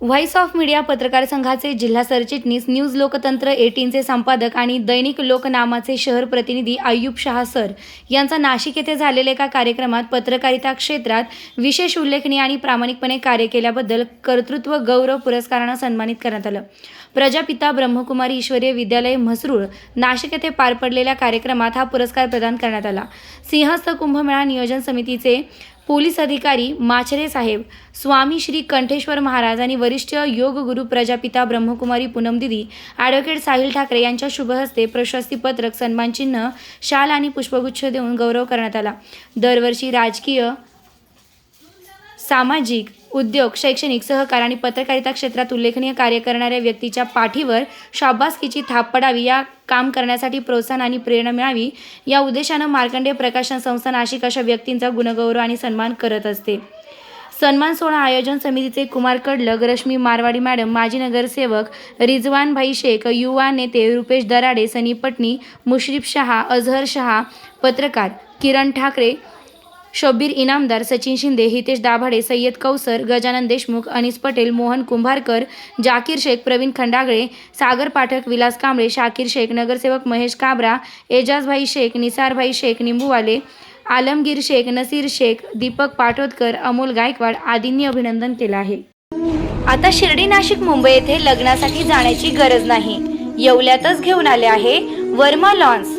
Voice of media पत्रकार संघाचे जिल्हा सरचिटणीस न्यूज लोकतंत्र एटीनचे संपादक आणि दैनिक लोकनामाचे शहर प्रतिनिधी आयुब शाह सर यांचा नाशिक येथे झालेल्या एका कार्यक्रमात पत्रकारिता क्षेत्रात विशेष उल्लेखनीय आणि प्रामाणिकपणे कार्य केल्याबद्दल कर्तृत्व गौरव पुरस्कारानं सन्मानित करण्यात आलं. प्रजापिता ब्रह्मकुमारी ईश्वरीय विद्यालय म्हसरूळ नाशिक येथे पार पडलेल्या कार्यक्रमात हा पुरस्कार प्रदान करण्यात आला. सिंहस्थ कुंभमेळा नियोजन समितीचे पोलीस अधिकारी माचरे साहेब स्वामी श्री कंठेश्वर महाराज आणि वरिष्ठ योग गुरु प्रजापिता ब्रह्मकुमारी पूनम दिदी ॲडव्होकेट साहिल ठाकरे यांच्या शुभहस्ते प्रशस्तीपत्रक सन्मानचिन्ह शाल आणि पुष्पगुच्छ देऊन गौरव करण्यात आला. दरवर्षी राजकीय सामाजिक उद्योग शैक्षणिक सहकार आणि पत्रकारिता क्षेत्रात उल्लेखनीय कार्य करणाऱ्या व्यक्तीच्या पाठीवर शाबासकीची थाप पडावी या काम करण्यासाठी प्रोत्साहन आणि प्रेरणा मिळावी या उद्देशानं मार्कंडेय प्रकाशन संस्था नाशिक अशा व्यक्तींचा गुणगौरव आणि सन्मान करत असते. सन्मान सोहळा आयोजन समितीचे कुमार कडलग रश्मी मारवाडी मॅडम माजी नगरसेवक रिजवान भाई शेख युवा नेते रुपेश दराडे सनी पटनी मुश्रीफ शहा अझहर शहा पत्रकार किरण ठाकरे शब्बीर इनामदार सचिन शिंदे हितेश दाभाडे सय्यद कौसर गजानन देशमुख अनिस पटेल मोहन कुंभारकर जाकीर शेख प्रवीण खंडागळे सागर पाठक विलास कांबळे शाकीर शेख नगरसेवक महेश काबरा एजाजभाई शेख निसारभाई शेख निंबूवाले आलमगीर शेख नसीर शेख दीपक पाटोदकर अमोल गायकवाड आदींनी अभिनंदन केलं आहे. आता शिर्डी नाशिक मुंबई येथे लग्नासाठी जाण्याची गरज नाही. येवल्यातच घेऊन आले आहे वर्मा लॉन्स.